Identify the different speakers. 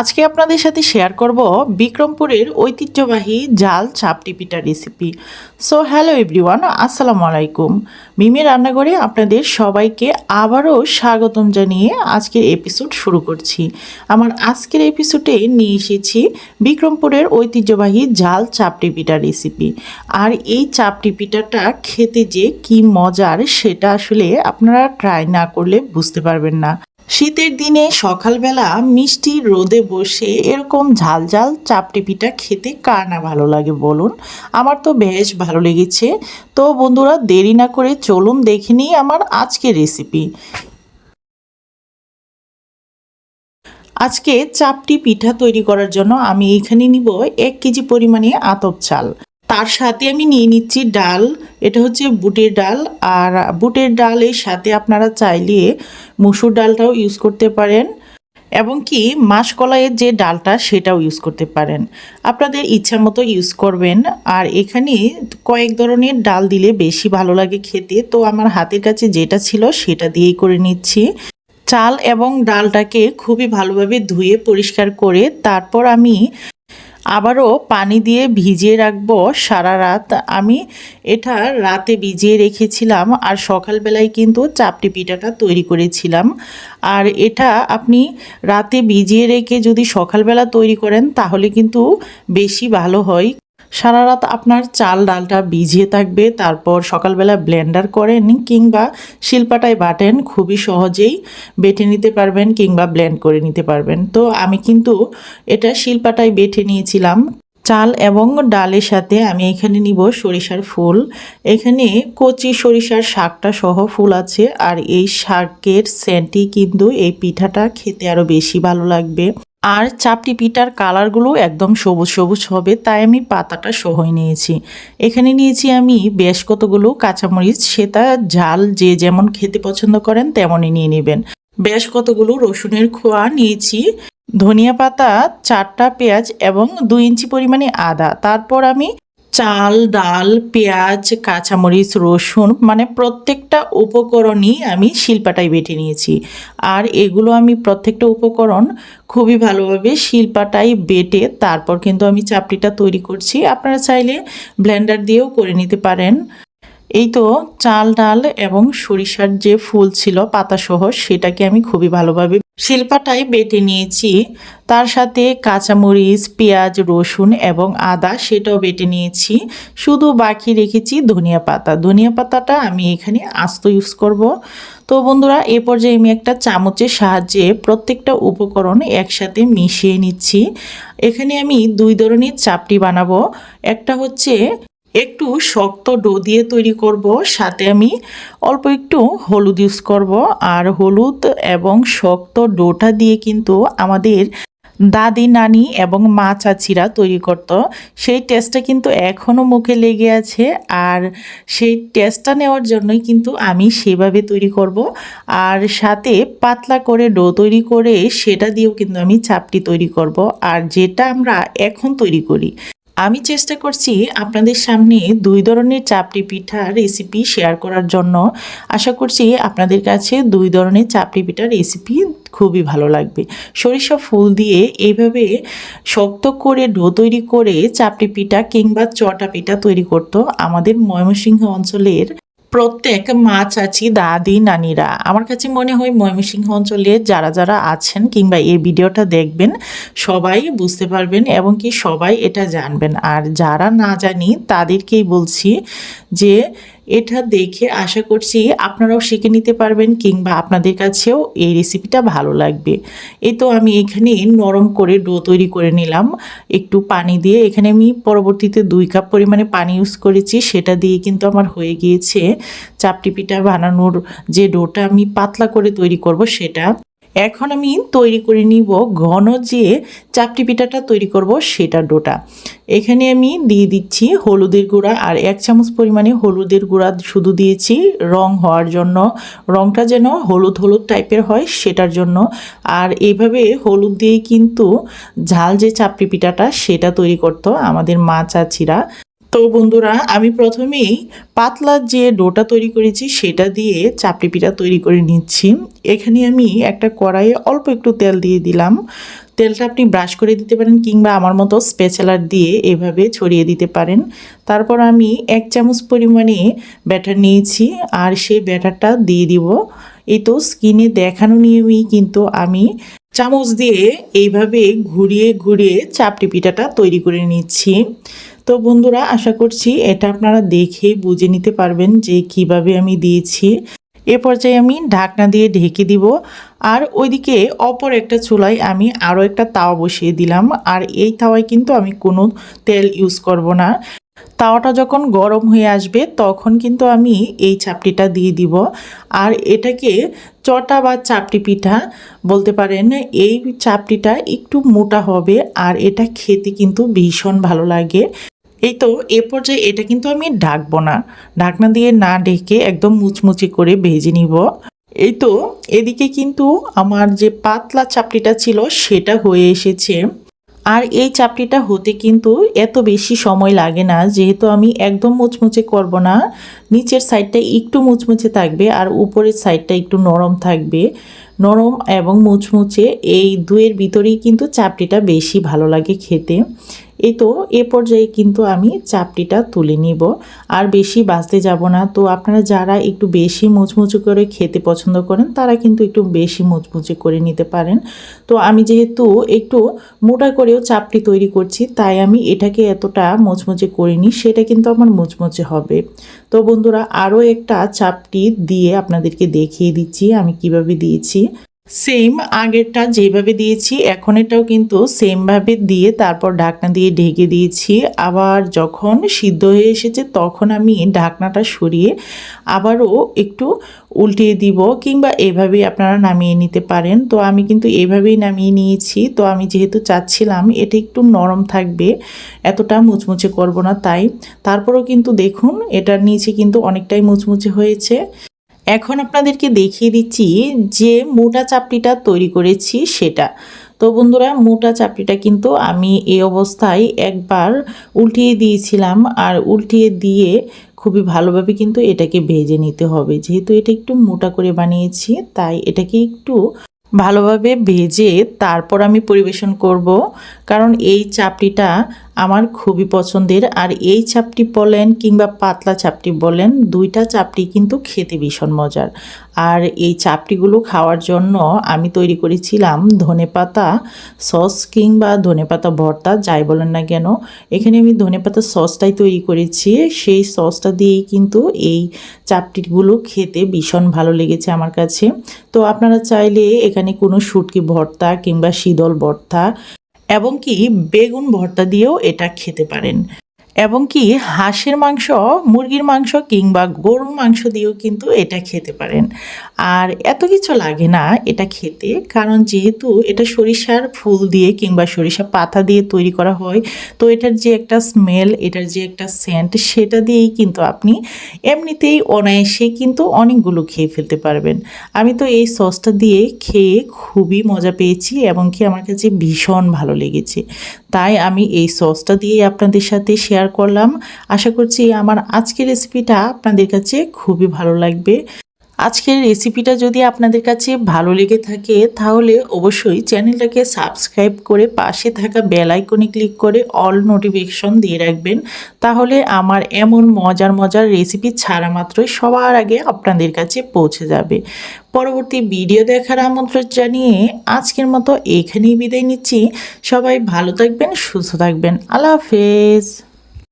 Speaker 1: আজকে আপনাদের সাথে শেয়ার করব বিক্রমপুরের ঐতিহ্যবাহী জাল চাপটি পিঠা রেসিপি সো হ্যালো এভরিওয়ান আসসালামু আলাইকুম। মিমি রান্নাঘরে আপনাদের সবাইকে আবারও স্বাগতম জানিয়ে আজকের এপিসোড শুরু করছি। আমার আজকের এপিসোডে নিয়ে এসেছি বিক্রমপুরের ঐতিহ্যবাহী জাল চাপটি পিঠা রেসিপি আর এই চাপটি পিঠাটা খেতে যে কি মজার, সেটা আসলে আপনারা ট্রাই না করলে বুঝতে পারবেন না। শীতের দিনে সকালবেলা মিষ্টি রোদে বসে এরকম ঝাল ঝাল চাপটি পিঠা খেতে কার না ভালো লাগে বলুন? আমার তো বেশ ভালো লেগেছে। তো বন্ধুরা, দেরি না করে চলুন দেখে নিই আমার আজকের রেসিপি আজকে চাপটি পিঠা তৈরি করার জন্য আমি এখানে নিব এক কেজি পরিমাণে আতপ চাল। তার সাথে আমি নিয়ে নিচ্ছি ডাল। এটা হচ্ছে বুটের ডাল। আর বুটের ডালের সাথে আপনারা চাইলে মুসুর ডালটাও ইউজ করতে পারেন। এবং কি মাসকলাইয়ের যে ডালটা সেটাও ইউজ করতে পারেন। আপনাদের ইচ্ছা মতো ইউজ করবেন। আর এখানে কয়েক ধরনের ডাল দিলে বেশি ভালো লাগে খেতে। তো আমার হাতের কাছে যেটা ছিল সেটা দিয়েই করে নিচ্ছি। চাল এবং ডালটাকে খুবই ভালোভাবে ধুয়ে পরিষ্কার করে তারপর আমি আবারও পানি দিয়ে ভিজিয়ে রাখব সারা রাত। আমি এটা রাতে ভিজিয়ে রেখেছিলাম আর সকালবেলায় কিন্তু চাপটি পিঠাটা তৈরি করেছিলাম। আর এটা আপনি রাতে ভিজিয়ে রেখে যদি সকালবেলা তৈরি করেন তাহলে কিন্তু বেশি ভালো হয়। সারা রাত আপনার চাল ডালটা ভিজিয়ে থাকবে, তারপর সকালবেলা ব্লেন্ডার করেন কিংবা শিল্পাটায় বাটেন, খুবই সহজেই বেটে নিতে পারবেন কিংবা ব্লেন্ড করে নিতে পারবেন। তো আমি কিন্তু এটা শিল্পাটায় বেটে নিয়েছিলাম। চাল এবং ডালের সাথে আমি এখানে নিব সরিষার ফুল। এখানে কচি সরিষার শাকটা সহ ফুল আছে, আর এই শাকের সেন্টই কিন্তু এই পিঠাটা খেতে আরও বেশি ভালো লাগবে। আর চাপটি পিঠার কালারগুলো একদম সবুজ সবুজ হবে, তাই আমি পাতাটা সহই নিয়েছি। এখানে নিয়েছি আমি বেশ কতগুলো কাঁচামরিচ, সেটা ঝাল যে যেমন খেতে পছন্দ করেন তেমনই নিয়ে নেবেন। বেশ কতগুলো রসুনের খোয়া নিয়েছি, ধনিয়া পাতা, চারটা পেঁয়াজ এবং দুই ইঞ্চি পরিমাণে আদা। তারপর আমি চাল, ডাল, পেঁয়াজ, কাঁচামরিচ, রসুন মানে প্রত্যেকটা উপকরণই আমি শিলপাটায় বেটে নিয়েছি। আর এগুলো আমি প্রত্যেকটা উপকরণ খুবই ভালোভাবে শিলপাটায় বেটে তারপর কিন্তু আমি চাপড়িটা তৈরি করছি। আপনারা চাইলে ব্লেন্ডার দিয়েও করে নিতে পারেন। এই তো চাল, ডাল এবং সরিষার যে ফুল ছিল পাতাসহ সেটাকে আমি খুবই ভালোভাবে শিল্পাটাই বেটে নিয়েছি। তার সাথে কাঁচামরিচ, পেঁয়াজ, রসুন এবং আদা সেটাও বেটে নিয়েছি। শুধু বাকি রেখেছি ধনিয়া পাতা। ধনিয়া পাতাটা আমি এখানে আস্ত ইউজ করব। তো বন্ধুরা, এ পর্যায়ে আমি একটা চামচের সাহায্যে প্রত্যেকটা উপকরণ একসাথে মিশিয়ে নিচ্ছি। এখানে আমি দুই ধরনের চাপটি বানাবো। একটা হচ্ছে একটু শক্ত ডো দিয়ে তৈরি করব, সাথে আমি অল্প একটু হলুদ ইউজ করব। আর হলুদ এবং শক্ত ডোটা দিয়ে কিন্তু আমাদের দাদি, নানি এবং মা চাচিরা তৈরি করত। সেই টেস্টটা কিন্তু এখনও মুখে লেগে আছে আর সেই টেস্টটা নেওয়ার জন্যই কিন্তু আমি সেভাবে তৈরি করব। আর সাথে পাতলা করে ডো তৈরি করে সেটা দিয়েও কিন্তু আমি চাপটি তৈরি করব। আর যেটা আমরা এখন তৈরি করি আমি চেষ্টা করছি আপনাদের সামনে দুই ধরনের চাপড়ি পিঠা রেসিপি শেয়ার করার জন্য। আশা করছি আপনাদের কাছে দুই ধরনের চাপড়ি পিঠা রেসিপি খুবই ভালো লাগবে। সরিষা ফুল দিয়ে এইভাবে শক্ত করে ডো তৈরি করে চাপড়ি পিঠা কিংবা চটা পিঠা তৈরি করতো আমাদের ময়মনসিংহ অঞ্চলের প্রত্যেক মা চাচি দাদি নানিরা, আমার কাছে মনে হয় ময়মনসিংহ অঞ্চলে যারা যারা আছেন কিংবা এই ভিডিওটা দেখবেন, সবাই বুঝতে পারবেন এবং কি সবাই এটা জানবেন। আর যারা না জানি, তাদেরকেই বলছি যে এটা দেখে আশা করছি আপনারাও শিখে নিতে পারবেন কিংবা আপনাদের কাছেও এই রেসিপিটা ভালো লাগবে। এই তো আমি এখানে নরম করে ডো তৈরি করে নিলাম। একটু পানি দিয়ে এখানে আমি পরবর্তীতে দুই কাপ পরিমাণে পানি ইউজ করেছি। সেটা দিয়ে কিন্তু আমার হয়ে গিয়েছে। চাপটি পিঠা বানানোর যে ডোটা আমি পাতলা করে তৈরি করব সেটা। এখন আমি তৈরি করে নিব ঘন যে চাপটি পিঠাটা তৈরি করব সেটা ডোটা। এখানে আমি দিয়ে দিচ্ছি হলুদের গুঁড়া আর এক চামচ পরিমাণে হলুদের গুঁড়া শুধু দিয়েছি রং হওয়ার জন্য। রংটা যেন হলুদ হলুদ টাইপের হয় সেটার জন্য। আর এইভাবে হলুদ দিয়ে কিন্তু ঝাল যে চাপড়ি পিঠাটা সেটা তৈরি করতো আমাদের মা চাচিরা। তো বন্ধুরা, আমি প্রথমেই পাতলা যে ডোটা তৈরি করেছি সেটা দিয়ে চাপড়ি পিঠা তৈরি করে নিচ্ছি। এখানে আমি একটা কড়াইয়ে অল্প একটু তেল দিয়ে দিলাম। তেলটা আপনি ব্রাশ করে দিতে পারেন কিংবা আমার মতো স্পেচালার দিয়ে এভাবে ছড়িয়ে দিতে পারেন। তারপর আমি এক চামচ পরিমাণে ব্যাটার নিয়েছি আর সেই ব্যাটারটা দিয়ে দিব। এই তো স্কিনে দেখানো নিয়মেই কিন্তু আমি চামচ দিয়ে এইভাবে ঘুরিয়ে ঘুরিয়ে চাপটি পিঠাটা তৈরি করে নিচ্ছি। তো বন্ধুরা, আশা করছি এটা আপনারা দেখে বুঝে নিতে পারবেন যে কীভাবে আমি দিয়েছি। এ পর্যায়ে আমি ঢাকনা দিয়ে ঢেকে দিব। আর ওইদিকে অপর একটা চুলায় আমি আরও একটা তাওয়া বসিয়ে দিলাম। আর এই তাওয়ায় কিন্তু আমি কোনো তেল ইউজ করব না। তাওয়াটা যখন গরম হয়ে আসবে, তখন কিন্তু আমি এই চাপটিটা দিয়ে দিব। আর এটাকে চটা বা চাপটি পিঠা বলতে পারেন, এই চাপটিটা একটু মোটা হবে। আর এটা খেতে কিন্তু ভীষণ ভালো লাগে। এই তো, এ পর্যায়ে এটা কিন্তু আমি ঢাকবো না। ঢাকনা দিয়ে না ঢেকে একদম মুচমুচি করে ভেজে নিব। এই তো, এদিকে কিন্তু আমার যে পাতলা চাপটিটা ছিল সেটা হয়ে এসেছে। আর এই চাপটিটা হতে কিন্তু এত বেশি সময় লাগে না, যেহেতু আমি একদম মুচমুচে করব না। নিচের সাইডটা একটু মুচমুচে থাকবে আর উপরের সাইডটা একটু নরম থাকবে। নরম এবং মুচমুচে এই দুয়ের ভিতরেই কিন্তু চাপটিটা বেশি ভালো লাগে খেতে। এই তো, এ পর্যায়ে কিন্তু আমি চাপটিটা তুলে নিব। আর বেশি বাঁচতে যাব না। তো আপনারা যারা একটু বেশি মুচমুচে করে খেতে পছন্দ করেন, তারা কিন্তু একটু বেশি মুচমুচে করে নিতে পারেন। তো আমি যেহেতু একটু মোটা করেও চাপটি তৈরি করছি, তাই আমি এটাকে এতটা মুচমুচে করিনি, সেটা কিন্তু আমার মুচমুচে হবে। তো বন্ধুরা, আরও একটা চাপটি দিয়ে আপনাদেরকে দেখিয়ে দিচ্ছি, আমি কীভাবে দিয়েছি। সেম আগেরটা যেভাবে দিয়েছি, এখন এটাও কিন্তু সেমভাবে দিয়ে তারপর ঢাকনা দিয়ে ঢেকে দিয়েছি। আবার যখন সিদ্ধ হয়ে এসেছে তখন আমি ঢাকনাটা সরিয়ে আবারও একটু উল্টিয়ে দিব কিংবা এভাবেই আপনারা নামিয়ে নিতে পারেন। তো আমি কিন্তু এভাবেই নামিয়ে নিয়েছি। তো আমি যেহেতু চাচ্ছিলাম এটা একটু নরম থাকবে, এতটা মুচমুচে করব না তাই। তারপরেও কিন্তু দেখুন, এটার নিচে কিন্তু অনেকটাই মুচমুচে হয়েছে। এখন আপনাদেরকে দেখিয়ে দিচ্ছি যে মোটা চাপড়িটা তৈরি করেছি সেটা। তো বন্ধুরা, মোটা চাপড়িটা কিন্তু আমি এই অবস্থায় একবার উল্টিয়ে দিয়েছিলাম আর উল্টিয়ে দিয়ে খুবই ভালোভাবে কিন্তু এটাকে ভেজে নিতে হবে। যেহেতু এটা একটু মোটা করে বানিয়েছি, তাই এটাকে একটু ভালোভাবে ভেজে তারপর আমি পরিবেশন করব। কারণ এই চাপটিটা আমার খুবই পছন্দের। আর এই চাপটি বলেন কিংবা পাতলা চাপটি বলেন, দুইটা চাপটি কিন্তু খেতে ভীষণ মজার। আর এই চাপটিগুলো খাওয়ার জন্য আমি তৈরি করেছিলাম ধনেপাতা সস কিংবা ধনেপাতা ভর্তা, যাই বলেন না কেন। এখানে আমি ধনেপাতা সসটাই তৈরি করেছি। সেই সসটা দিয়েই কিন্তু এই চাপটিগুলো খেতে ভীষণ ভালো লেগেছে আমার কাছে। তো আপনারা চাইলে এখানে কোনো শুটকি ভর্তা কিংবা শীতল ভর্তা এবং কি বেগুন ভর্তা দিয়েও এটা খেতে পারেন। এবং কি হাঁসের মাংস, মুরগির মাংস কিংবা গরুর মাংস দিয়েও কিন্তু এটা খেতে পারেন। আর এত কিছু লাগে না এটা খেতে, কারণ যেহেতু এটা সরিষার ফুল দিয়ে কিংবা সরিষা পাতা দিয়ে তৈরি করা হয়, তো এটার যে একটা স্মেল এটার যে একটা সেন্ট সেটা দিয়েই কিন্তু আপনি এমনিতেই অনায়াসে কিন্তু অনেকগুলো খেয়ে ফেলতে পারবেন। আমি তো এই সসটা দিয়ে খেয়ে খুবই মজা পেয়েছি এবং কি আমার কাছে ভীষণ ভালো লেগেছে। তাই আমি এই সসটা দিয়ে আপনাদের সাথে শেয়ার করলাম। আশা করছি আমার আজকের রেসিপিটা আপনাদের কাছে খুবই ভালো লাগবে। আজকের রেসিপিটা যদি আপনাদের কাছে ভালো লেগে থাকে, তাহলে অবশ্যই চ্যানেলটাকে সাবস্ক্রাইব করে পাশে থাকা বেল আইকনে ক্লিক করে অল নোটিফিকেশন দিয়ে রাখবেন। তাহলে আমার এমন মজার মজার রেসিপি ছাড়া মাত্রই সবার আগে আপনাদের কাছে পৌঁছে যাবে। পরবর্তী ভিডিও দেখার আমন্ত্রণ জানিয়ে আজকের মতো এখানেই বিদায় নিচ্ছি। সবাই ভালো থাকবেন, সুস্থ থাকবেন। আল্লাহ হাফেজ।